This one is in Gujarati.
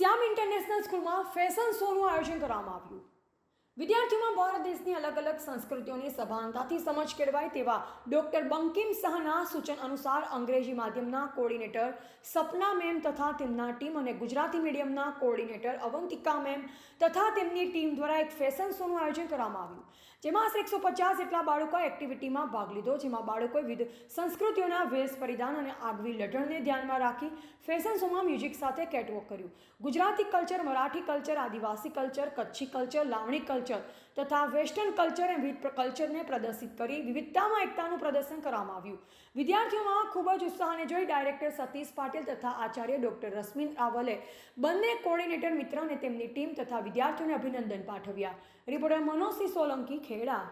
શ્યામ ઇન્ટરનેશનલ સ્કૂલમાં ફેશન શોનું આયોજન કરવામાં આવ્યું. વિદ્યાર્થીઓમાં ભારત દેશની અલગ અલગ સંસ્કૃતિઓની સભાનતાથી સમજ કેળવાય તેવા ડોક્ટર બંકિમ શાહના સૂચન અનુસાર અંગ્રેજી માધ્યમના કોર્ડિનેટર સપના મેમ તથા તેમના ટીમ અને ગુજરાતી મીડિયમના કોર્ડિનેટર અવંતિકા મેમ તથા તેમની ટીમ દ્વારા એક ફેશન શોનું આયોજન કરવામાં આવ્યું. જેમાં આશરે એકસો પચાસ જેટલા બાળકોએ એક્ટિવિટીમાં ભાગ લીધો, જેમાં બાળકોએ વિવિધ સંસ્કૃતિઓના વેશ પરિધાન અને આગવી લઢણને ધ્યાનમાં રાખી ફેશન શોમાં મ્યુઝિક સાથે કેટવોક કર્યું. Gujarati culture, Marathi culture, Adivasi culture, Kutchi culture, Lavani culture તથા વેસ્ટર્ન કલ્ચર વિવિધ કલ્ચરને પ્રદર્શિત કરી વિવિધતામાં એકતાનું પ્રદર્શન કરવામાં આવ્યું. વિદ્યાર્થીઓમાં ખૂબ જ ઉત્સાહને જોઈ ડાયરેક્ટર સતીશ પાટીલ તથા આચાર્ય ડૉક્ટર રશ્મિન રાવલે બંને કોર્ડિનેટર મિત્ર અને તેમની ટીમ તથા વિદ્યાર્થીઓને અભિનંદન પાઠવ્યા. રિપોર્ટર મનોજસિંહ સોલંકી ખેડા.